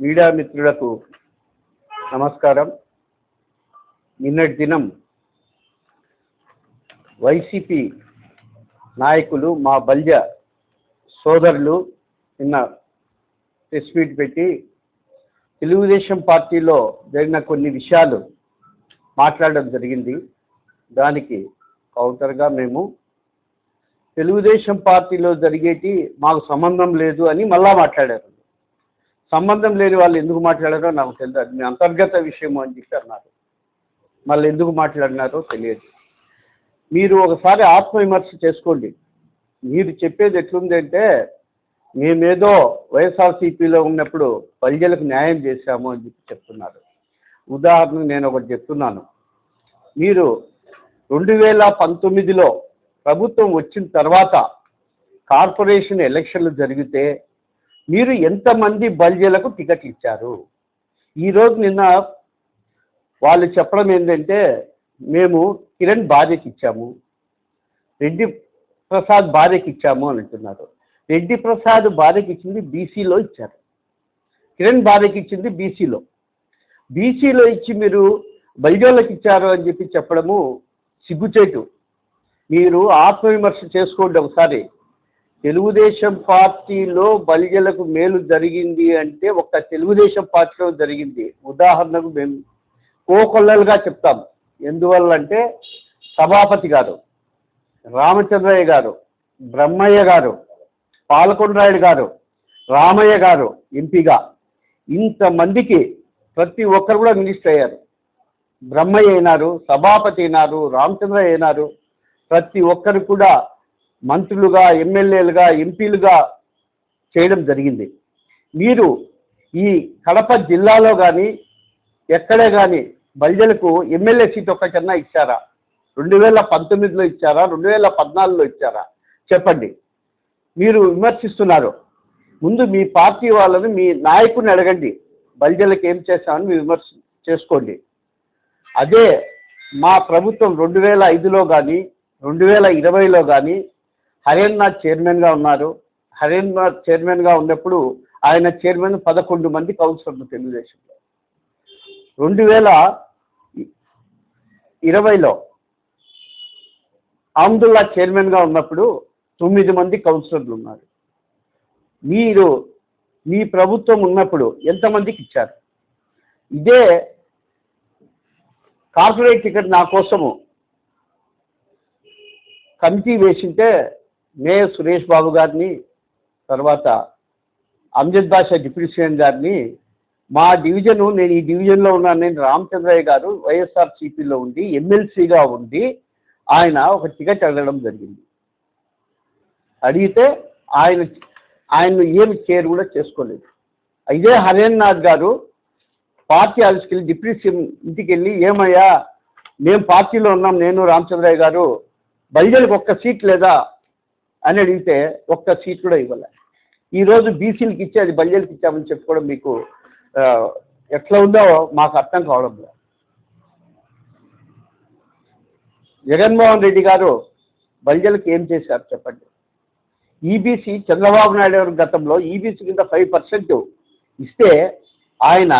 Media మిత్రులకు నమస్కారం. నిన్నటి దినం వైసీపీ నాయకులు మా బల్య సోదరులు నిన్న ప్రెస్ మీట్ పెట్టి తెలుగుదేశం పార్టీలో జరిగిన కొన్ని విషయాలు మాట్లాడడం జరిగింది. దానికి కౌంటర్గా మేము తెలుగుదేశం పార్టీలో జరిగేటి మాకు సంబంధం లేదు అని మళ్ళా మాట్లాడారు. సంబంధం లేని వాళ్ళు ఎందుకు మాట్లాడారో నాకు తెలియదు. అది మీ అంతర్గత విషయం అని చెప్పి అన్నారు మళ్ళీ ఎందుకు మాట్లాడినారో తెలియదు. మీరు ఒకసారి ఆత్మవిమర్శ చేసుకోండి. మీరు చెప్పేది ఎట్లుంది అంటే మేమేదో వైఎస్ఆర్సీపీలో ఉన్నప్పుడు ప్రజలకు న్యాయం చేశాము అని చెప్పి చెప్తున్నారు. ఉదాహరణకు నేను ఒకటి చెప్తున్నాను. మీరు రెండు వేల పంతొమ్మిదిలో ప్రభుత్వం వచ్చిన తర్వాత కార్పొరేషన్ ఎలక్షన్లు జరిగితే మీరు ఎంతమంది బల్జీలకు టికెట్ ఇచ్చారు? ఈరోజు నిన్న వాళ్ళు చెప్పడం ఏంటంటే మేము కిరణ్ భార్యకి ఇచ్చాము రెడ్డి ప్రసాద్ భార్యకి ఇచ్చాము అని అంటున్నారు. రెడ్డి ప్రసాద్ భార్యకి ఇచ్చింది బీసీలో ఇచ్చారు. కిరణ్ భార్యకి ఇచ్చింది బీసీలో. బీసీలో ఇచ్చి మీరు బల్జోళ్ళకి ఇచ్చారు అని చెప్పి చెప్పడము సిగ్గుచేటు. మీరు ఆత్మవిమర్శ చేసుకోండి ఒకసారి. తెలుగుదేశం పార్టీలో బలిజలకు మేలు జరిగింది అంటే ఒక్క తెలుగుదేశం పార్టీలో జరిగింది. ఉదాహరణకు మేము కోకొల్లలుగా చెప్తాం. ఎందువల్ల అంటే సభాపతి గారు రామచంద్రయ్య గారు బ్రహ్మయ్య గారు పాలకొండరాయుడు గారు రామయ్య గారు ఎంపీగా. ఇంతమందికి ప్రతి ఒక్కరు కూడా మినిస్టర్ అయ్యారు. బ్రహ్మయ్య అయినారు సభాపతి అయినారు రామచంద్రయ్య అయినారు ప్రతి ఒక్కరు కూడా మంత్రులుగా ఎమ్మెల్యేలుగా ఎంపీలుగా చేయడం జరిగింది. మీరు ఈ కడప జిల్లాలో కానీ ఎక్కడే కానీ బల్జలకు ఎమ్మెల్యే సీట్ ఒక్కటన్నా ఇచ్చారా? రెండు వేల పంతొమ్మిదిలో ఇచ్చారా? రెండు వేల పద్నాలుగులో ఇచ్చారా? చెప్పండి. మీరు విమర్శిస్తున్నారు. ముందు మీ పార్టీ వాళ్ళని మీ నాయకుని అడగండి. బల్జలకు ఏం చేశామని మీరు విమర్శ చేసుకోండి. అదే మా ప్రభుత్వం రెండు వేల ఐదులో కానీ రెండు వేల ఇరవైలో కానీ హరేంద్రనాథ్ చైర్మన్గా ఉన్నారు. హరేంద్రనాథ్ చైర్మన్గా ఉన్నప్పుడు ఆయన చైర్మన్ పదకొండు మంది కౌన్సిలర్లు తెలుగుదేశంలో. రెండు వేల ఇరవైలో అహ్మదుల్లా చైర్మన్గా ఉన్నప్పుడు తొమ్మిది మంది కౌన్సిలర్లు ఉన్నారు. మీరు మీ ప్రభుత్వం ఉన్నప్పుడు ఎంతమందికి ఇచ్చారు? ఇదే కార్పొరేట్ టికెట్ నా కోసము కమిటీ వేసింటే మేయర్ సురేష్ బాబు గారిని తర్వాత అంజద్ బాషా డిప్యూటీ సీఎం గారిని మా డివిజను నేను ఈ డివిజన్లో ఉన్నాను నేను రామచంద్రయ్య గారు వైఎస్ఆర్ సిపిలో ఉండి ఎమ్మెల్సీగా ఉండి ఆయన ఒక టికెట్ అడగడం జరిగింది. అడిగితే ఆయన ఆయన ఏమి కేర్ కూడా చేసుకోలేదు. ఇదే హరేంద్రనాథ్ గారు పార్టీ ఆఫీస్కి వెళ్ళి డిప్యూటీ సీఎం ఇంటికి వెళ్ళి ఏమయ్యా మేము పార్టీలో ఉన్నాం నేను రామచంద్రయ్య గారు బలిజలకు ఒక్క సీట్ లేదా అని అడిగితే ఒక్క సీట్ కూడా ఇవ్వలే. ఈరోజు బీసీలకు ఇచ్చి అది బలిజలకు ఇచ్చామని చెప్పుకోవడం మీకు ఎట్లా ఉందో మాకు అర్థం కావడం లేదు. జగన్మోహన్ రెడ్డి గారు బలిజలకు ఏం చేశారు చెప్పండి? ఈబీసీ చంద్రబాబు నాయుడు గారి గతంలో ఈబీసీ కింద ఫైవ్ పర్సెంట్ ఇస్తే ఆయన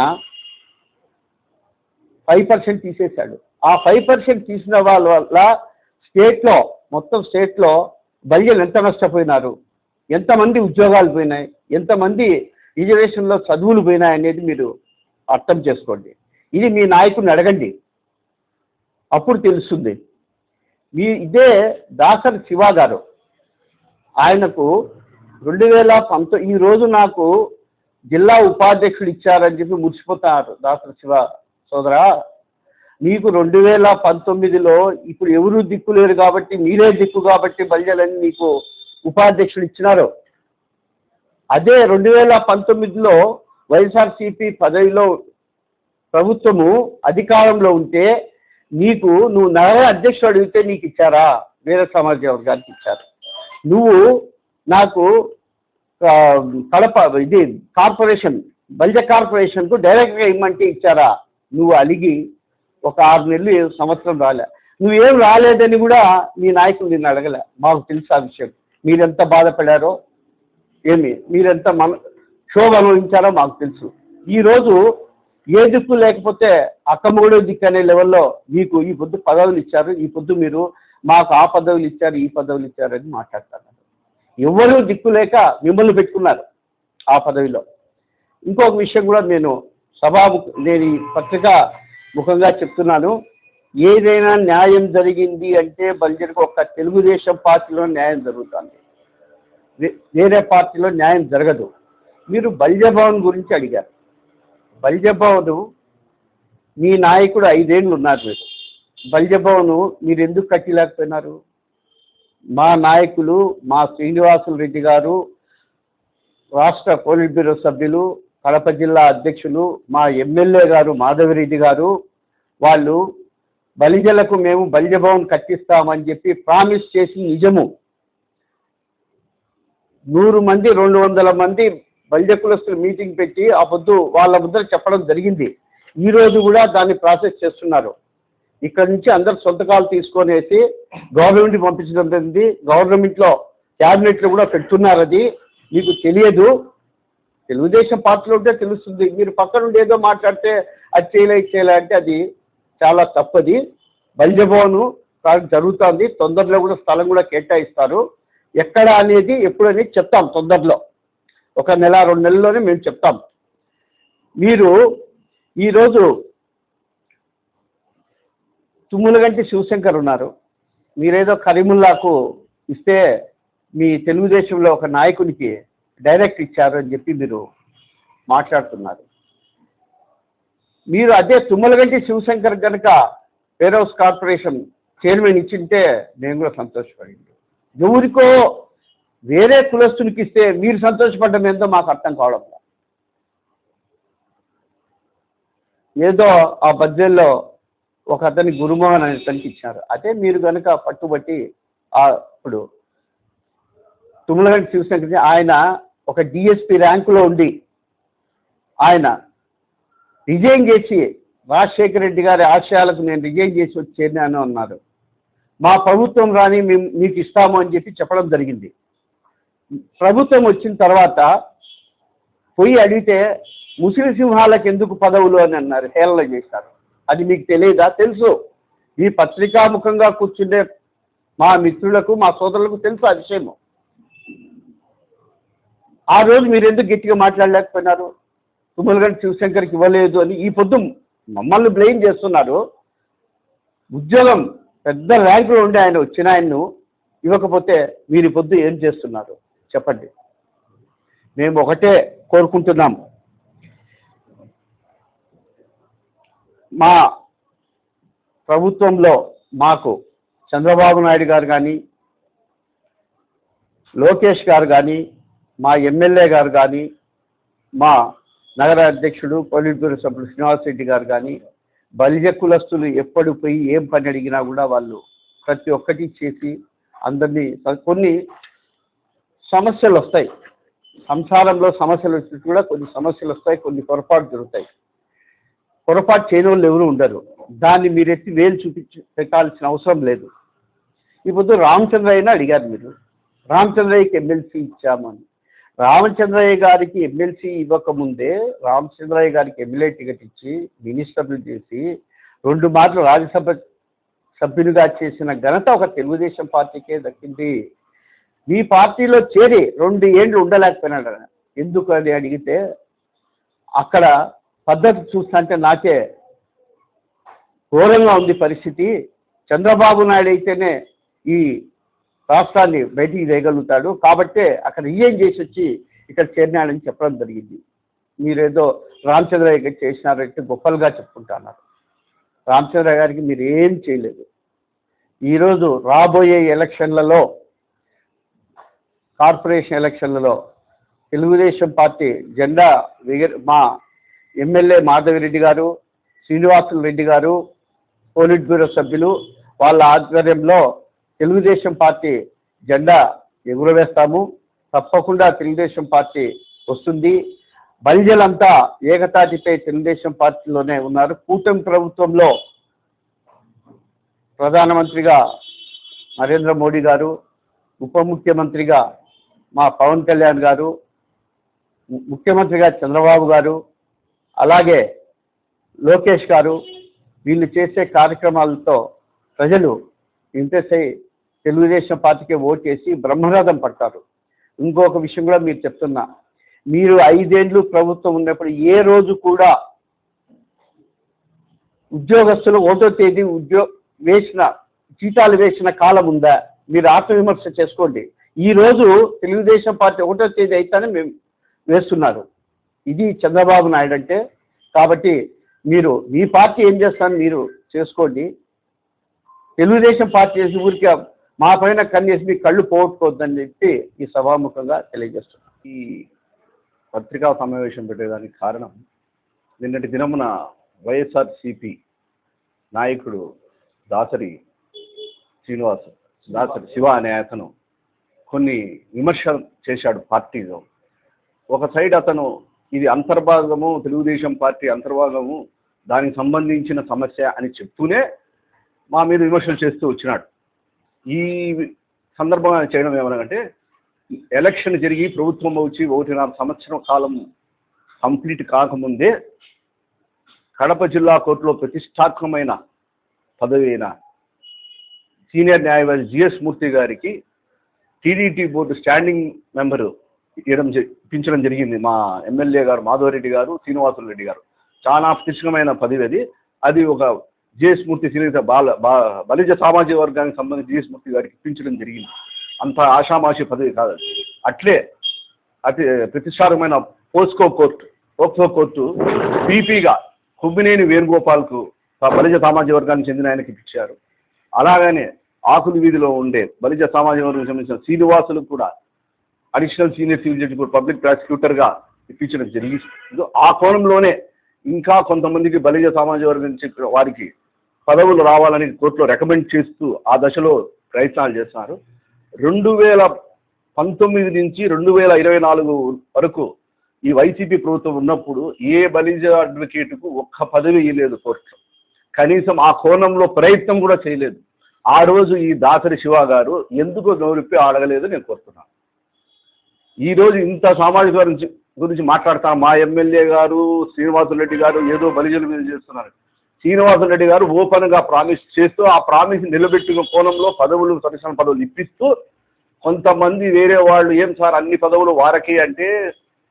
ఫైవ్ పర్సెంట్ తీసేశాడు. ఆ ఫైవ్ పర్సెంట్ తీసిన వాళ్ళ వల్ల స్టేట్లో మొత్తం స్టేట్లో బలిజలు ఎంత నష్టపోయినారు? ఎంతమంది ఉద్యోగాలు పోయినాయి? ఎంతమంది రిజర్వేషన్లో చదువులు పోయినాయి అనేది మీరు అర్థం చేసుకోండి. ఇది మీ నాయకుడిని అడగండి. అప్పుడు తెలుస్తుంది. మీ ఇదే దాసరి శివ గారు. ఆయనకు రెండు వేల పంతొ ఈ రోజు నాకు జిల్లా ఉపాధ్యక్షుడు ఇచ్చారని చెప్పి మురిసిపోతారు దాసరి శివ సోదరా. నీకు రెండు వేల పంతొమ్మిదిలో ఇప్పుడు ఎవరు దిక్కు లేరు కాబట్టి మీరే దిక్కు కాబట్టి బల్జలని నీకు ఉపాధ్యక్షుడు ఇచ్చినారు. అదే రెండు వేల పంతొమ్మిదిలో వైఎస్ఆర్సీపీ పదవిలో ప్రభుత్వము అధికారంలో ఉంటే నీకు నువ్వు నగర అధ్యక్షుడు అడిగితే నీకు ఇచ్చారా? వేరే సమాజ వర్గానికి ఇచ్చారు. నువ్వు నాకు కడప ఇది కార్పొరేషన్ బల్జ కార్పొరేషన్కు డైరెక్ట్గా ఇమ్మంటే ఇచ్చారా? నువ్వు అలిగి ఒక ఆరు నెలలు సంవత్సరం రాలే. నువ్వేం రాలేదని కూడా నీ నాయకుడు నిన్ను అడగలే. మాకు తెలుసు ఆ విషయం. మీరెంత బాధపడారో ఏమి మీరెంత మన క్షోభ అనుభవించారో మాకు తెలుసు. ఈరోజు ఏ దిక్కు లేకపోతే అక్కమ్మగుడు దిక్కు అనే లెవెల్లో మీకు ఈ పొద్దు పదవులు ఇచ్చారు. ఈ పొద్దు మీరు మాకు ఆ పదవులు ఇచ్చారు ఈ పదవులు ఇచ్చారు అని మాట్లాడుతున్నారు ఎవరు దిక్కు లేక మిమ్మల్ని పెట్టుకున్నారు ఆ పదవిలో. ఇంకొక విషయం కూడా నేను సభా నేను ఈ పత్రిక ముఖంగా చెప్తున్నాను ఏదైనా న్యాయం జరిగింది అంటే బల్జర్కి ఒక తెలుగుదేశం పార్టీలో న్యాయం జరుగుతుంది. వే- వేరే పార్టీలో న్యాయం జరగదు. మీరు బల్జభవన్ గురించి అడిగారు. బలిజభవను మీ నాయకుడు ఐదేళ్ళు ఉన్నారు మీరు. బలిజభవను మీరు ఎందుకు కట్టలేకపోయినారు? మా నాయకులు మా శ్రీనివాసులు రెడ్డి గారు రాష్ట్ర పోలిట్ బ్యూరో సభ్యులు కడప జిల్లా అధ్యక్షులు మా ఎమ్మెల్యే గారు మాధవిరెడ్డి గారు వాళ్ళు బలిజలకు మేము బలిజభవన్ కట్టిస్తామని చెప్పి ప్రామిస్ చేసి నిజము. నూరు మంది రెండు వందల మంది బలిజ కులస్తులు మీటింగ్ పెట్టి ఆ పొద్దు వాళ్ళ ముద్ర చెప్పడం జరిగింది. ఈ రోజు కూడా దాన్ని ప్రాసెస్ చేస్తున్నారు. ఇక్కడ నుంచి అందరు సొంతకాలు తీసుకొనేసి గవర్నమెంట్కి పంపించడం జరిగింది. గవర్నమెంట్లో క్యాబినెట్లో కూడా పెడుతున్నారు అది. మీకు తెలియదు. తెలుగుదేశం పార్టీలో ఉంటే తెలుస్తుంది. మీరు పక్కనుండి ఏదో మాట్లాడితే అది చేయలే చేయలే అంటే అది చాలా తప్పది. బలిజభవను జరుగుతుంది. తొందరలో కూడా స్థలం కూడా కేటాయిస్తారు. ఎక్కడ అనేది ఎప్పుడని చెప్తాం తొందరలో. ఒక నెల రెండు నెలల్లోనే మేము చెప్తాం. మీరు ఈరోజు తుమ్ములగంటి శివశంకర్ ఉన్నారు. మీరేదో కరీముల్లాకు ఇస్తే మీ తెలుగుదేశంలో ఒక నాయకునికి డైరెక్ట్ ఇచ్చారు అని చెప్పి మీరు మాట్లాడుతున్నారు. మీరు అదే తుమ్మలగంటి శివశంకర్ కనుక ఫేర్ హౌస్ కార్పొరేషన్ చైర్మన్ ఇచ్చింటే నేను కూడా సంతోషపడింది. ఎవరికో వేరే కులస్తునికి ఇస్తే మీరు సంతోషపడడం ఏందో మాకు అర్థం కావడం ఏదో ఆ బడ్జెట్లో ఒక అతని గురుమోహన్ అనే అతనికి ఇచ్చినారు అదే మీరు కనుక పట్టుబట్టి ఆ ఇప్పుడు తుమ్మలగంటి శివశంకర్ ఆయన ఒక డిఎస్పి ర్యాంకులో ఉండి ఆయన రిజైన్ చేసి రాజశేఖర రెడ్డి గారి ఆశయాలకు నేను రిజైన్ చేసి వచ్చి చేరినాను అన్నారు. మా ప్రభుత్వం రాని మేము మీకు ఇస్తాము అని చెప్పి చెప్పడం జరిగింది. ప్రభుత్వం వచ్చిన తర్వాత పోయి అడిగితే ముసలి సింహాలకు ఎందుకు పదవులు అని అన్నారు. హేళన చేశారు. అది మీకు తెలియదా? తెలుసు. ఈ పత్రికాముఖంగా కూర్చుండే మా మిత్రులకు మా సోదరులకు తెలుసు ఆ విషయము. ఆ రోజు మీరు ఎందుకు గట్టిగా మాట్లాడలేకపోయినారు? తుమ్మలగంటి శివశంకర్కి ఇవ్వలేదు అని ఈ పొద్దు మమ్మల్ని బ్లేమ్ చేస్తున్నారు. ఉద్యోగం పెద్ద ర్యాంకులో ఉండి ఆయన వచ్చిన ఆయన్ను ఇవ్వకపోతే మీరు పొద్దు ఏం చేస్తున్నారు? చెప్పండి. మేము ఒకటే కోరుకుంటున్నాం. మా ప్రభుత్వంలో మాకు చంద్రబాబు నాయుడు గారు కానీ లోకేష్ గారు కానీ మా ఎమ్మెల్యే గారు కానీ మా నగర అధ్యక్షుడు పోలిట్ బ్యూరో సభ్యుడు శ్రీనివాస్ రెడ్డి గారు కానీ బలిజ కులస్తులు ఎప్పుడు పోయి ఏం పని అడిగినా కూడా వాళ్ళు ప్రతి ఒక్కటి చేసి అందరినీ కొన్ని సమస్యలు వస్తాయి. సంసారంలో సమస్యలు వచ్చినట్టు కూడా కొన్ని సమస్యలు వస్తాయి కొన్ని పొరపాటు జరుగుతాయి. పొరపాటు చేయని వాళ్ళు ఎవరు ఉండరు. దాన్ని మీరు ఎత్తి వేలు చూపించి పెట్టాల్సిన అవసరం లేదు. ఈ పొద్దు రామచంద్రయ్యని అడిగారు మీరు. రామచంద్రయ్యకి ఎమ్మెల్సీ ఇచ్చామని. రామచంద్రయ్య గారికి ఎమ్మెల్సీ ఇవ్వకముందే రామచంద్రయ్య గారికి ఎమ్మెల్యే టికెట్ ఇచ్చి మినిస్టర్లు చేసి రెండు మార్లు రాజ్యసభ సభ్యునిగా చేసిన ఘనత ఒక తెలుగుదేశం పార్టీకే దక్కింది. మీ పార్టీలో చేరి రెండు ఏండ్లు ఉండలేకపోయినాడు ఎందుకు అని అడిగితే అక్కడ పద్ధతి చూస్తుంటే నాకే ఘోరంగా ఉంది పరిస్థితి. చంద్రబాబు నాయుడు అయితేనే ఈ రాష్ట్రాన్ని బయటికి వేయగలుగుతాడు కాబట్టే అక్కడ ఏం చేసి వచ్చి ఇక్కడ చేరినాడని చెప్పడం జరిగింది. మీరేదో రామచంద్రయ్య గారు చేసినారంటే గొప్పలుగా చెప్పుకుంటున్నారు. రామచంద్రయ్య గారికి మీరు ఏం చేయలేదు. ఈరోజు రాబోయే ఎలక్షన్లలో కార్పొరేషన్ ఎలక్షన్లలో తెలుగుదేశం పార్టీ జెండా మా ఎమ్మెల్యే మాధవిరెడ్డి గారు శ్రీనివాసులు రెడ్డి గారు పోలిట్ బ్యూరో సభ్యులు వాళ్ళ ఆధ్వర్యంలో తెలుగుదేశం పార్టీ జెండా ఎగురవేస్తాము. తప్పకుండా తెలుగుదేశం పార్టీ వస్తుంది. బలిజలంతా ఏకతాటిపై తెలుగుదేశం పార్టీలోనే ఉన్నారు. కూటమి ప్రభుత్వంలో ప్రధానమంత్రిగా నరేంద్ర మోడీ గారు ఉప ముఖ్యమంత్రిగా మా పవన్ కళ్యాణ్ గారు ముఖ్యమంత్రిగా చంద్రబాబు గారు అలాగే లోకేష్ గారు వీళ్ళు చేసే కార్యక్రమాలతో ప్రజలు ఇంట్రెస్ట్ అయ్యి తెలుగుదేశం పార్టీకి ఓటేసి బ్రహ్మరథం పడతారు. ఇంకొక విషయం కూడా మీరు చెప్తున్నా. మీరు ఐదేండ్లు ప్రభుత్వం ఉన్నప్పుడు ఏ రోజు కూడా ఉద్యోగస్తులు ఒకటో తేదీ ఉద్యో వేసిన జీతాలు వేసిన కాలం ఉందా? మీరు ఆత్మవిమర్శ చేసుకోండి. ఈ రోజు తెలుగుదేశం పార్టీ ఒకటో తేదీ అయితేనే మేము వేస్తున్నారు. ఇది చంద్రబాబు నాయుడు అంటే. కాబట్టి మీరు మీ పార్టీ ఏం చేస్తాను మీరు చేసుకోండి. తెలుగుదేశం పార్టీ చేసి ఊరికే మా పైన కన్నేసి మీ కళ్ళు పోగొట్టుకోవద్దని చెప్పి ఈ సభాముఖంగా తెలియజేస్తున్నాను ఈ పత్రికా సమావేశం పెట్టేదానికి కారణం నిన్నటి దినమున వైఎస్ఆర్సిపి నాయకుడు దాసరి శ్రీనివాస్ దాసరి శివ అనే అతను కొన్ని విమర్శలు చేశాడు పార్టీలో. ఒక సైడ్ అతను ఇది అంతర్భాగము తెలుగుదేశం పార్టీ అంతర్భాగము దానికి సంబంధించిన సమస్య అని చెప్తూనే మా మీద విమర్శలు చేస్తూ వచ్చినాడు. ఈ సందర్భంగా చేయడం ఏమనగంటే ఎలక్షన్ జరిగి ప్రభుత్వం వచ్చి ఒకటిన్నర సంవత్సరం కాలం కంప్లీట్ కాకముందే కడప జిల్లా కోర్టులో ప్రతిష్టాత్మకమైన పదవి అయిన సీనియర్ న్యాయవాది జిఎస్ మూర్తి గారికి టీడీటీ బోర్డు స్టాండింగ్ మెంబరు ఇవ్వడం జ- ఇప్పించడం జరిగింది. మా ఎమ్మెల్యే గారు మాధవరెడ్డి గారు శ్రీనివాసులు రెడ్డి గారు. చాలా ప్రతిష్టమైన పదవి అది. అది ఒక జిఎస్మూర్తి సీనియర్ బాల బా బలిజ సామాజిక వర్గానికి సంబంధించి జిఎస్మూర్తి గారికి ఇప్పించడం జరిగింది. అంత ఆషామాషి పదవి కాదు అట్లే అతి ప్రతిష్టారమైన పోస్కో కోర్టు పోక్సో కోర్టు పీపీగా కుమ్మినేని వేణుగోపాల్కు బలిజ సామాజిక వర్గానికి చెందిన ఆయనకి ఇప్పించారు. అలాగనే ఆకులు వీధిలో ఉండే బలిజ సామాజిక వర్గానికి సంబంధించిన శ్రీనివాసులకు కూడా అడిషనల్ సీనియర్ సివిల్ జడ్జి కూడా పబ్లిక్ ప్రాసిక్యూటర్గా ఇప్పించడం జరిగింది. ఆ కోణంలోనే ఇంకా కొంతమందికి బలిజ సామాజిక వర్గం వారికి పదవులు రావాలని కోర్టులో రికమెండ్ చేస్తూ ఆ దశలో ప్రయత్నాలు చేస్తున్నారు. రెండు వేల పంతొమ్మిది నుంచి రెండు వేల ఇరవై నాలుగు వరకు ఈ వైసీపీ ప్రభుత్వం ఉన్నప్పుడు ఏ బలిజ అడ్వకేట్కు ఒక్క పదవి ఇవ్వలేదు కోర్టులో కనీసం ఆ కోణంలో ప్రయత్నం కూడా చేయలేదు. ఆ రోజు ఈ దాసరి శివ గారు ఎందుకు గౌరవిప్పి అడగలేదు నేను కోరుతున్నాను ఈ రోజు ఇంత సామాజిక గురించి మాట్లాడతాను మాట్లాడతా మా ఎమ్మెల్యే గారు శ్రీనివాసులు రెడ్డి గారు ఏదో బలిజల మీద చేస్తున్నారు. శ్రీనివాసులు రెడ్డి గారు ఓపెన్గా ప్రామిస్ చేస్తూ ఆ ప్రామిస్ నిలబెట్టిన కోణంలో పదవులు సరిసన పదవులు ఇప్పిస్తూ కొంతమంది వేరే వాళ్ళు ఏం సార్ అన్ని పదవులు వారకే అంటే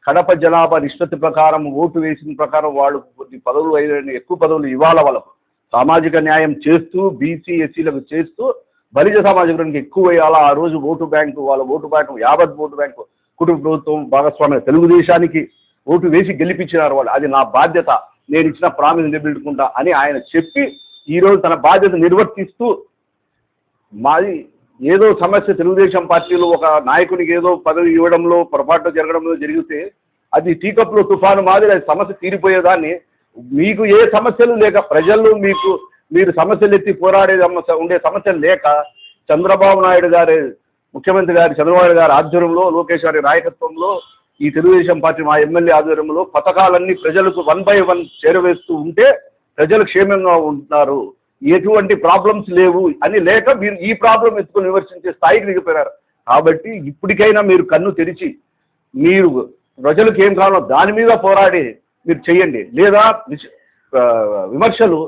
కడప జనాభా నిష్పత్తి ప్రకారం ఓటు వేసిన ప్రకారం వాళ్ళు కొద్ది పదవులు అయిన ఎక్కువ పదవులు ఇవ్వాల వాళ్ళకు. సామాజిక న్యాయం చేస్తూ బీసీ ఎస్సీలకు చేస్తూ బలిజ సామాజికానికి ఎక్కువ వేయాలా? ఆ రోజు ఓటు బ్యాంకు వాళ్ళ ఓటు బ్యాంకు యావత్ ఓటు బ్యాంకు కుటుంబ ప్రభుత్వం భాగస్వామ్య తెలుగుదేశానికి ఓటు వేసి గెలిపించినారు వాళ్ళు. అది నా బాధ్యత. నేను ఇచ్చిన ప్రామిస్ నిలబెట్టుకుంటా అని ఆయన చెప్పి ఈరోజు తన బాధ్యత నిర్వర్తిస్తూ మాది ఏదో సమస్య తెలుగుదేశం పార్టీలో ఒక నాయకునికి ఏదో పదవి ఇవ్వడంలో పొరపాటు జరగడంలో జరిగితే అది టీకప్లో తుఫాను మాదిరి అది సమస్య తీరిపోయేదాన్ని. మీకు ఏ సమస్యలు లేక ప్రజలు మీకు మీరు సమస్యలు ఎత్తి పోరాడే సమస్య ఉండే సమస్యలు లేక చంద్రబాబు నాయుడు గారి ముఖ్యమంత్రి గారి చంద్రబాబు గారి ఆధ్వర్యంలో లోకేష్ గారి నాయకత్వంలో ఈ తెలుగుదేశం పార్టీ మా ఎమ్మెల్యే ఆధ్వర్యంలో పథకాలన్నీ ప్రజలకు వన్ బై వన్ చేరవేస్తూ ఉంటే ప్రజలు క్షేమంగా ఉంటున్నారు. ఎటువంటి ప్రాబ్లమ్స్ లేవు అని లేక మీరు ఈ ప్రాబ్లం ఎత్తుకొని విమర్శించే స్థాయికి దిగిపోయారు కాబట్టి ఇప్పటికైనా మీరు కన్ను తెరిచి మీరు ప్రజలకు ఏం కావాలో దాని మీద పోరాడి మీరు చేయండి. లేదా విమర్శలు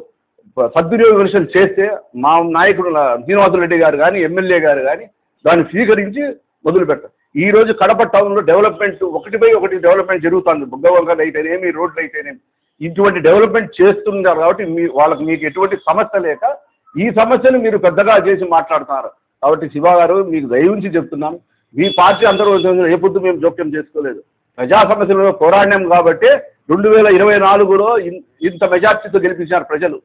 సద్వినియోగ విమర్శలు చేస్తే మా నాయకుడు శ్రీనివాసులు రెడ్డి గారు కానీ ఎమ్మెల్యే గారు కానీ దాన్ని స్వీకరించి మొదలు పెట్టారు ఈ రోజు కడప టౌన్లో డెవలప్మెంట్ ఒకటిపై ఒకటి డెవలప్మెంట్ జరుగుతుంది. బుగ్గవంకలు అయితేనేమి రోడ్లు అయితేనేమి ఇటువంటి డెవలప్మెంట్ చేస్తున్నారు కాబట్టి మీ వాళ్ళకి మీకు ఎటువంటి సమస్య లేక ఈ సమస్యను మీరు పెద్దగా చేసి మాట్లాడుతున్నారు. కాబట్టి శివ గారు మీకు దయవుంచి చెప్తున్నాం. మీ పార్టీ అందరూ ఏ పొద్దు మేము జోక్యం చేసుకోలేదు. ప్రజా సమస్యలను పోరాడినాం కాబట్టి రెండు వేల ఇరవై నాలుగులో ఇన్- ఇంత మెజార్టీతో గెలిపించారు ప్రజలు.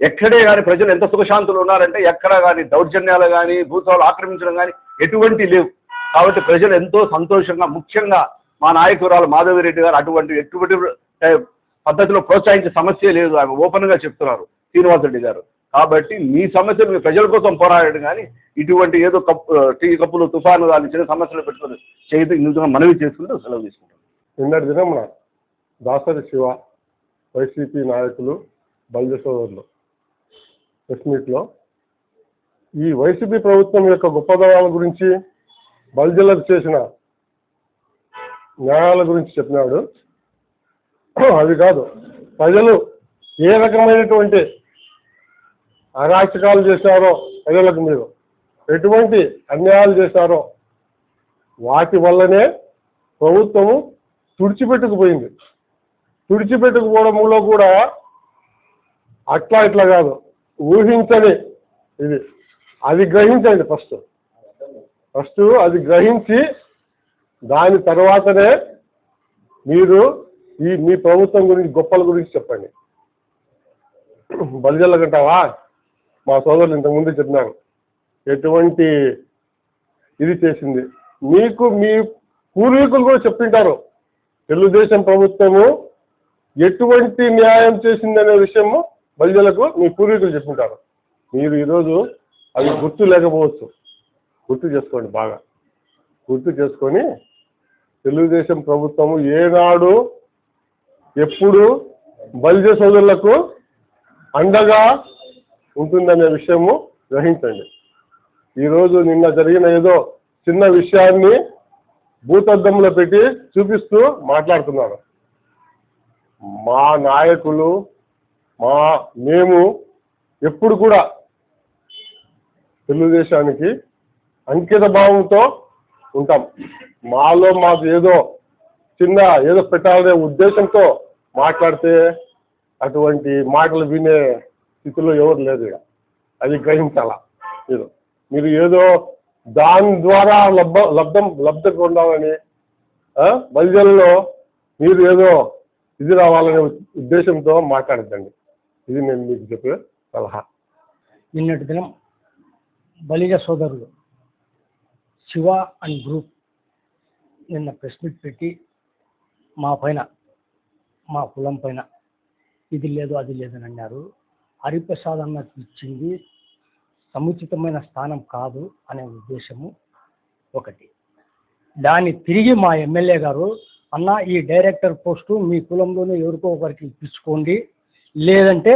ఎక్కడే కానీ ప్రజలు ఎంత సుఖశాంతులు ఉన్నారంటే ఎక్కడ కానీ దౌర్జన్యాలు కానీ భూస్వాలు ఆక్రమించడం కానీ ఎటువంటి లేవు. కాబట్టి ప్రజలు ఎంతో సంతోషంగా ముఖ్యంగా మా నాయకురాలు మాధవిరెడ్డి గారు అటువంటి ఎటువంటి పద్ధతిలో ప్రోత్సహించే సమస్య లేదు. ఆమె ఓపెన్గా చెప్తున్నారు శ్రీనివాసరెడ్డి గారు. కాబట్టి మీ సమస్యలు మీ ప్రజల కోసం పోరాడడం కానీ ఇటువంటి ఏదో కప్పు టీ కప్పులు తుఫాను కానీ చిన్న సమస్యలు పెట్టుకుని చేతి ఇందులో మనవి చేసుకుంటూ సెలవు తీసుకుంటాం. నిన్నటి దినమున దాసరి శివ వైసీపీ నాయకులు బల్జ సోదరులు ప్రెస్ మీట్లో ఈ వైసీపీ ప్రభుత్వం యొక్క గొప్పదనాల గురించి బల్జలర్ చేసిన న్యాయాల గురించి చెప్పినాడు. అది కాదు ప్రజలు ఏ రకమైనటువంటి అరాచకాలు చేశారో ప్రజలకు మీరు ఎటువంటి అన్యాయాలు చేశారో వాటి వల్లనే ప్రభుత్వము తుడిచిపెట్టుకుపోయింది. తుడిచిపెట్టుకుపోవడంలో కూడా అట్లా ఇట్లా కాదు ఊహించని ఇది అది గ్రహించండి ఫస్ట్. ఫస్ట్ అది గ్రహించి దాని తర్వాతనే మీరు ఈ మీ ప్రభుత్వం గురించి గొప్పల గురించి చెప్పండి. బలిజల్లకంటావా మా సోదరులు ఇంతకుముందు చెప్పినారు. ఎటువంటి ఇది చేసింది. మీకు మీ పూర్వీకులు కూడా చెప్పింటారు. తెలుగుదేశం ప్రభుత్వము ఎటువంటి న్యాయం చేసిందనే విషయము బలిజలకు మీ పూర్వీకులు చెప్పింటారు. మీరు ఈరోజు అవి గుర్తు లేకపోవచ్చు. గుర్తు చేసుకోండి బాగా. గుర్తు చేసుకొని తెలుగుదేశం ప్రభుత్వము ఏనాడు ఎప్పుడు బలిజ సోదరులకు అండగా ఉంటుందనే విషయము గ్రహించండి. ఈరోజు నిన్న జరిగిన ఏదో చిన్న విషయాన్ని భూతద్దంలో పెట్టి చూపిస్తూ మాట్లాడుతున్నారు. మా నాయకులు మా మేము ఎప్పుడు కూడా తెలుగుదేశానికి అంకిత భావంతో ఉంటాం. మాలో మాకు ఏదో చిన్న ఏదో పెట్టాలనే ఉద్దేశంతో మాట్లాడితే అటువంటి మాటలు వినే స్థితిలో ఎవరు లేదు ఇక. అది గ్రహించాల మీరు? మీరు ఏదో దాని ద్వారా లబ్ధ లబ్ధం లబ్ధం పొందాలని ఆ, మీరు ఏదో ఇది రావాలనే ఉద్దేశంతో మాట్లాడద్దండి. ఇది నేను మీకు చెప్పే సలహా. నిన్నటి దినం బలిజ సోదరులు శివ అండ్ గ్రూప్ నిన్న ప్రెస్ మీట్ పెట్టి మా పైన మా కులం పైన ఇది లేదు అది లేదని అన్నారు. హరిప్రసాద్ అన్నకు ఇచ్చింది సముచితమైన స్థానం కాదు అనే ఉద్దేశము ఒకటి. దాన్ని తిరిగి మా ఎమ్మెల్యే గారు అన్న ఈ డైరెక్టర్ పోస్టు మీ కులంలోనే ఎవరికో ఒకరికి ఇప్పించుకోండి. లేదంటే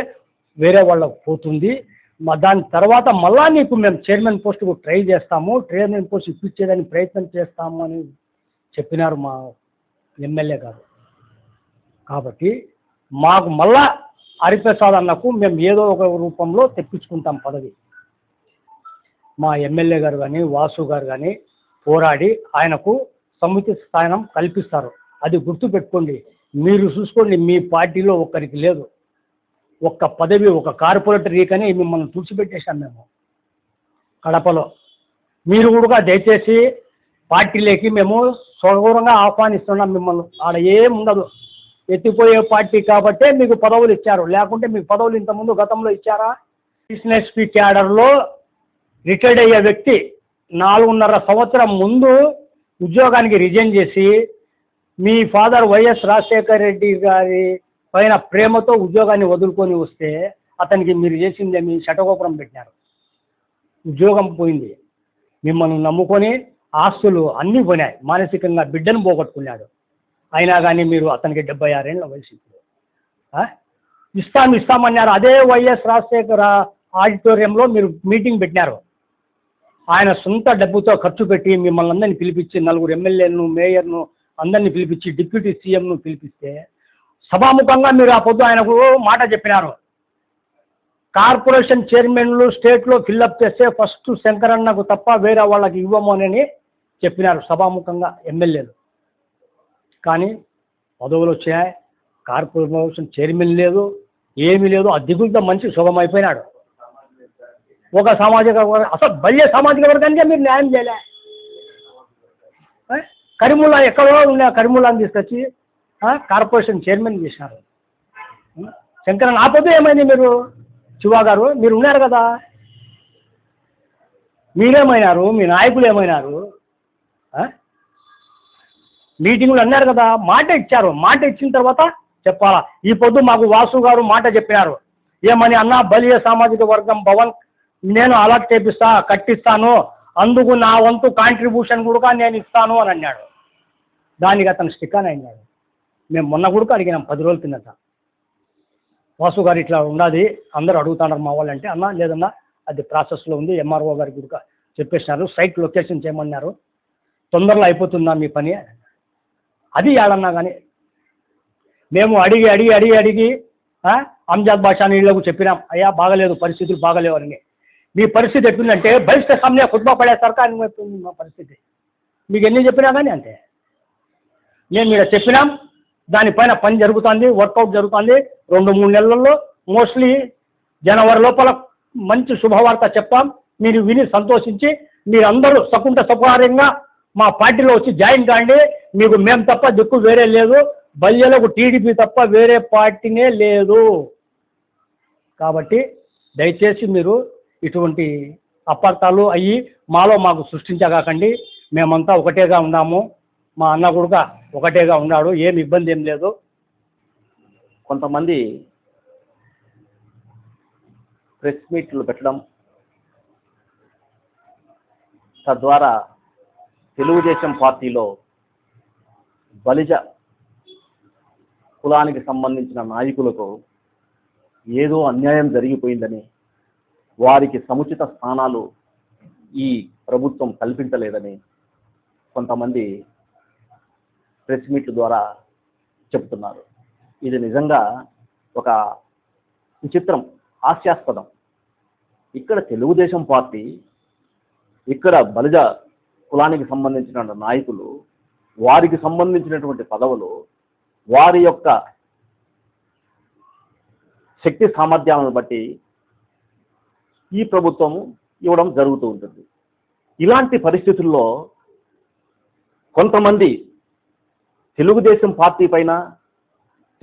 వేరే వాళ్ళకు పోతుంది. దాని తర్వాత మళ్ళా నీకు మేము చైర్మన్ పోస్టుకు ట్రై చేస్తాము. చైర్మన్ పోస్ట్ ఇప్పించేదానికి ప్రయత్నం చేస్తాము అని చెప్పినారు మా ఎమ్మెల్యే గారు. కాబట్టి మాకు మళ్ళా హరిప్రసాద్ అన్నకు మేము ఏదో ఒక రూపంలో తెప్పించుకుంటాం పదవి. మా ఎమ్మెల్యే గారు కానీ వాసు గారు కానీ పోరాడి ఆయనకు సముచిత స్థానం కల్పిస్తారు. అది గుర్తుపెట్టుకోండి. మీరు చూసుకోండి మీ పార్టీలో ఒక్కరికి లేదు. ఒక్క పదవి ఒక కార్పొరేటర్ కానీ మిమ్మల్ని తుడిచిపెట్టేశాం మేము. కడపలో. మీరు కూడా దయచేసి పార్టీలోకి మేము సౌరంగా ఆహ్వానిస్తున్నాం మిమ్మల్ని. ఆడ ఏం ఉండదు. ఎత్తిపోయే పార్టీ కాబట్టే మీకు పదవులు ఇచ్చారు. లేకుంటే మీకు పదవులు ఇంతకుముందు గతంలో ఇచ్చారా? ఎస్పీ క్యాడర్లో రిటైర్డ్ అయ్యే వ్యక్తి నాలుగున్నర సంవత్సరం ముందు ఉద్యోగానికి రిజైన్ చేసి మీ ఫాదర్ వైఎస్ రాజశేఖర్ రెడ్డి గారి పైన ప్రేమతో ఉద్యోగాన్ని వదులుకొని వస్తే అతనికి మీరు చేసిందే మీ శటగోపురం పెట్టినారు. ఉద్యోగం పోయింది. మిమ్మల్ని నమ్ముకొని ఆస్తులు అన్నీ పోయినాయి. మానసికంగా బిడ్డను పోగొట్టుకున్నాడు. అయినా కానీ మీరు అతనికి డెబ్బై ఆరేళ్ళ వయసు ఇప్పుడు. ఇస్తాం ఇస్తామన్నారు అదే వైఎస్ రాజశేఖర ఆడిటోరియంలో మీరు మీటింగ్ పెట్టినారు. ఆయన సొంత డబ్బుతో ఖర్చు పెట్టి మిమ్మల్ని అందరినీ పిలిపించి నలుగురు ఎమ్మెల్యేలను మేయర్ను అందరినీ పిలిపించి డిప్యూటీ సీఎంను పిలిపిస్తే సభాముఖంగా మీరు ఆ పొద్దు ఆయనకు మాట చెప్పినారు. కార్పొరేషన్ చైర్మన్లు స్టేట్లో ఫిల్అప్ చేస్తే ఫస్ట్ శంకరన్నకు తప్ప వేరే వాళ్ళకి ఇవ్వము అని చెప్పినారు సభాముఖంగా ఎమ్మెల్యేలు. కానీ పదవులు వచ్చాయి కార్పొరేషన్ చైర్మన్ లేదు ఏమీ లేదు ఆ దిగులతో మనిషి సుఖమైపోయినాడు ఒక సామాజిక వర్గం అసలు బల్య సామాజిక వర్గానికే మీరు న్యాయం చేయలే. ఆ? కరిముల్లా ఎక్కడో ఉన్న కరిముల్లాని తీసుకొచ్చి కార్పొరేషన్ చైర్మన్ చేశారు. ఆ? శంకరన్ పొద్దు ఏమైంది మీరు? శివ గారు మీరు ఉన్నారు కదా. మీరేమైనారు? మీ నాయకులు ఏమైనారు? మీటింగ్లు అన్నారు కదా మాట ఇచ్చారు. మాట ఇచ్చిన తర్వాత చెప్పాలా? ఈ పొద్దు మాకు వాసు గారు మాట చెప్పినారు. ఏమని అన్నా బలియ సామాజిక వర్గం భవన్ నేను అలాట్ చేపిస్తా కట్టిస్తాను. అందుకు నా వంతు కాంట్రిబ్యూషన్ కూడా నేను ఇస్తాను అని అన్నాడు. దానికి అతను స్టిక్ అని అన్నాడు మేము మొన్న కూడా అడిగినాం పది రోజుల కిందట వాసు గారు ఇట్లా ఉన్నది అందరూ అడుగుతున్నారు మా వాళ్ళంటే అన్న లేదన్నా అది ప్రాసెస్లో ఉంది ఎంఆర్ఓ గారికి కూడా చెప్పేసినారు సైట్ లొకేషన్ చేయమన్నారు. తొందరలో అయిపోతుందా మీ పని? అది ఏడన్నా కానీ మేము అడిగి అడిగి అడిగి అడిగి అంజాద్ బాషా నీళ్ళకు చెప్పినాం అయ్యా బాగలేదు పరిస్థితులు బాగలేవని మీ పరిస్థితి ఎట్లుందంటే బహిష్ట సమయ కుటుంబ పడేసరికి అని మా పరిస్థితి. మీకు ఎన్ని చెప్పినా కానీ అంతే. మేము ఇక్కడ చెప్పినాం దానిపైన పని జరుగుతుంది వర్కౌట్ జరుగుతుంది. రెండు మూడు నెలల్లో మోస్ట్లీ జనవరి లోపల మంచి శుభవార్త చెప్తాం. మీరు విని సంతోషించి మీరందరూ సకుంట సపకార్యంగా మా పార్టీలో వచ్చి జాయిన్ కాండి. మీకు మేము తప్ప దిక్కు వేరే లేదు. బల్యలకు టీడీపీ తప్ప వేరే పార్టీనే లేదు. కాబట్టి దయచేసి మీరు ఇటువంటి అపార్థాలు అయ్యి మాలో మాకు సృష్టించగాకండి. మేమంతా ఒకటేగా ఉన్నాము. మా అన్న కొడుక ఒకటేగా ఉన్నాడు ఏం ఇబ్బంది ఏం లేదు. కొంతమంది ప్రెస్ మీట్లు పెట్టడం తద్వారా తెలుగుదేశం పార్టీలో బలిజ కులానికి సంబంధించిన నాయకులకు ఏదో అన్యాయం జరిగిపోయిందని వారికి సముచిత స్థానాలు ఈ ప్రభుత్వం కల్పించలేదని కొంతమంది ప్రెస్ మీట్ల ద్వారా చెబుతున్నారు ఇది నిజంగా ఒక విచిత్రం హాస్యాస్పదం. ఇక్కడ తెలుగుదేశం పార్టీ ఇక్కడ బలిజ కులానికి సంబంధించిన నాయకులు వారికి సంబంధించినటువంటి పదవులు వారి యొక్క శక్తి సామర్థ్యాలను బట్టి ఈ ప్రభుత్వం ఇవ్వడం జరుగుతూ ఉంటుంది. ఇలాంటి పరిస్థితుల్లో కొంతమంది తెలుగుదేశం పార్టీ పైన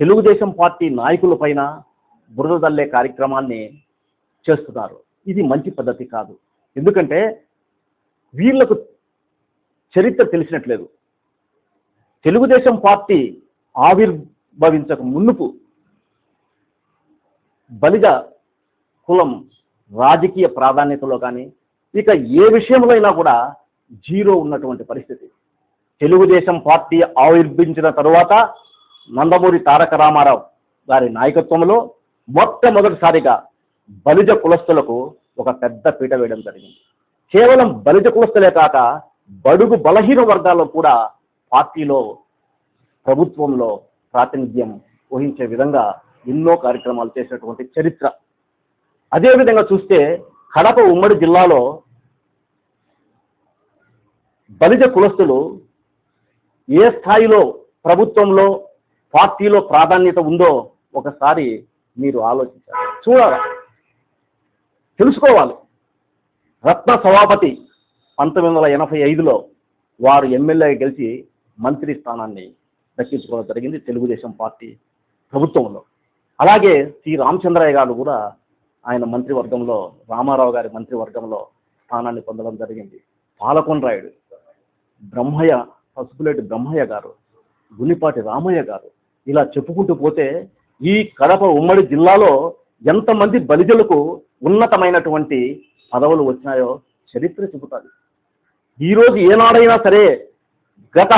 తెలుగుదేశం పార్టీ నాయకుల పైన బురద తల్లే కార్యక్రమాన్ని చేస్తున్నారు. ఇది మంచి పద్ధతి కాదు. ఎందుకంటే వీళ్ళకు చరిత్ర తెలిసినట్లేదు. తెలుగుదేశం పార్టీ ఆవిర్భవించక మునుపు బలిజ కులం రాజకీయ ప్రాధాన్యతలో కానీ ఇక ఏ విషయంలో అయినా కూడా జీరో ఉన్నటువంటి పరిస్థితి. తెలుగుదేశం పార్టీ ఆవిర్భించిన తరువాత నందమూరి తారక రామారావు గారి నాయకత్వంలో మొట్టమొదటిసారిగా బలిజ కులస్తులకు ఒక పెద్ద పీట వేయడం జరిగింది. కేవలం బలిజ కులస్తులే కాక బడుగు బలహీన వర్గాల్లో కూడా పార్టీలో ప్రభుత్వంలో ప్రాతినిధ్యం వహించే విధంగా ఎన్నో కార్యక్రమాలు చేసినటువంటి చరిత్ర. అదేవిధంగా చూస్తే కడప ఉమ్మడి జిల్లాలో బలిజ కులస్తులు ఏ స్థాయిలో ప్రభుత్వంలో పార్టీలో ప్రాధాన్యత ఉందో ఒకసారి మీరు ఆలోచించాలి. చూడాలి? తెలుసుకోవాలి. రత్న సభాపతి పంతొమ్మిది వందల ఎనభై ఐదులో వారు ఎమ్మెల్యే గెలిచి మంత్రి స్థానాన్ని దక్కించుకోవడం జరిగింది తెలుగుదేశం పార్టీ ప్రభుత్వంలో. అలాగే శ్రీ రామచంద్రయ్య గారు కూడా ఆయన మంత్రివర్గంలో రామారావు గారి మంత్రివర్గంలో స్థానాన్ని పొందడం జరిగింది. పాలకొండరాయుడు బ్రహ్మయ్య పసుపులేటి బ్రహ్మయ్య గారు గునిపాటి రామయ్య గారు ఇలా చెప్పుకుంటూ పోతే ఈ కడప ఉమ్మడి జిల్లాలో ఎంతమంది బలిజలకు ఉన్నతమైనటువంటి పదవులు వచ్చినాయో చరిత్ర చెబుతాది. ఈరోజు ఏనాడైనా సరే గత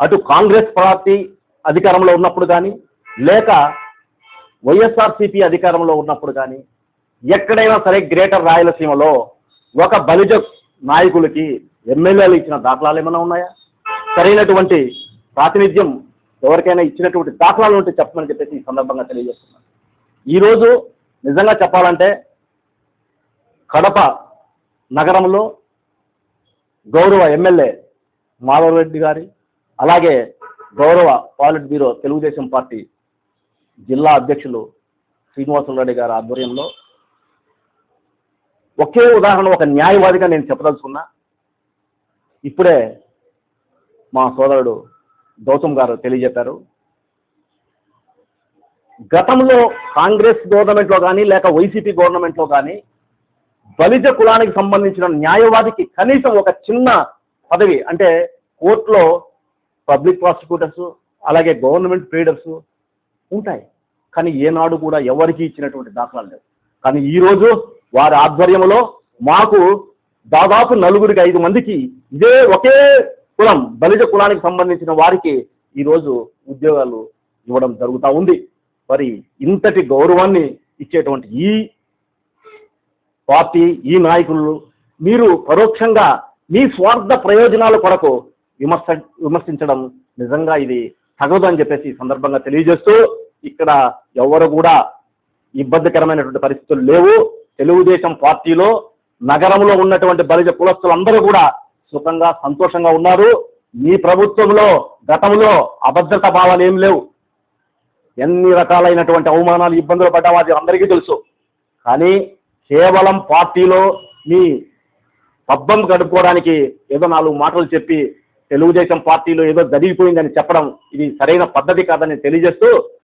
అటు కాంగ్రెస్ పార్టీ అధికారంలో ఉన్నప్పుడు కానీ లేక వైఎస్ఆర్సీపీ అధికారంలో ఉన్నప్పుడు కానీ ఎక్కడైనా సరే గ్రేటర్ రాయలసీమలో ఒక బలిజ నాయకులకి ఎమ్మెల్యేలు ఇచ్చిన దాఖలాలు ఏమైనా ఉన్నాయా? సరైనటువంటి ప్రాతినిధ్యం ఎవరికైనా ఇచ్చినటువంటి దాఖలాలు ఉంటే చెప్పమని చెప్పేసి ఈ సందర్భంగా తెలియజేస్తున్నాను. ఈరోజు నిజంగా చెప్పాలంటే కడప నగరంలో గౌరవ ఎమ్మెల్యే మాధవరెడ్డి గారి అలాగే గౌరవ పాలిట్ బ్యూరో తెలుగుదేశం పార్టీ జిల్లా అధ్యక్షులు శ్రీనివాసరెడ్డి గారి ఆధ్వర్యంలో ఒకే ఉదాహరణ ఒక న్యాయవాదిగా నేను చెప్పదలుచుకున్నా. ఇప్పుడే మా సోదరుడు గౌతమ్ గారు తెలియజెప్పారు. గతంలో కాంగ్రెస్ గవర్నమెంట్లో కానీ లేక వైసీపీ గవర్నమెంట్లో కానీ బలిజ కులానికి సంబంధించిన న్యాయవాదికి కనీసం ఒక చిన్న పదవి అంటే కోర్టులో పబ్లిక్ ప్రాసిక్యూటర్స్ అలాగే గవర్నమెంట్ ట్రేడర్స్ ఉంటాయి. కానీ ఏనాడు కూడా ఎవరికి ఇచ్చినటువంటి దాఖలాలు లేవు. కానీ ఈరోజు వారి ఆధ్వర్యంలో మాకు దాదాపు నలుగురికి ఐదు మందికి ఇదే ఒకే కులం బలిజ కులానికి సంబంధించిన వారికి ఈరోజు ఉద్యోగాలు ఇవ్వడం జరుగుతూ ఉంది. మరి ఇంతటి గౌరవాన్ని ఇచ్చేటువంటి ఈ పార్టీ ఈ నాయకులు మీరు పరోక్షంగా మీ స్వార్థ ప్రయోజనాల కొరకు విమర్శ విమర్శించడం నిజంగా ఇది తగదు అని చెప్పేసి ఈ సందర్భంగా తెలియజేస్తూ ఇక్కడ ఎవరు కూడా ఇబ్బందికరమైనటువంటి పరిస్థితులు లేవు. తెలుగుదేశం పార్టీలో నగరంలో ఉన్నటువంటి బలిజ కులస్తులందరూ కూడా సుఖంగా సంతోషంగా ఉన్నారు. మీ ప్రభుత్వంలో గతంలో అభద్రత భావాలు ఏం లేవు. ఎన్ని రకాలైనటువంటి అవమానాలు ఇబ్బందులు పడ్డామో అది అందరికీ తెలుసు. కానీ కేవలం పార్టీలో మీ పబ్బం గడుపుకోవడానికి ఏదో నాలుగు మాటలు చెప్పి తెలుగుదేశం పార్టీలో ఏదో జరిగిపోయిందని చెప్పడం ఇది సరైన పద్ధతి కాదని తెలియజేస్తూ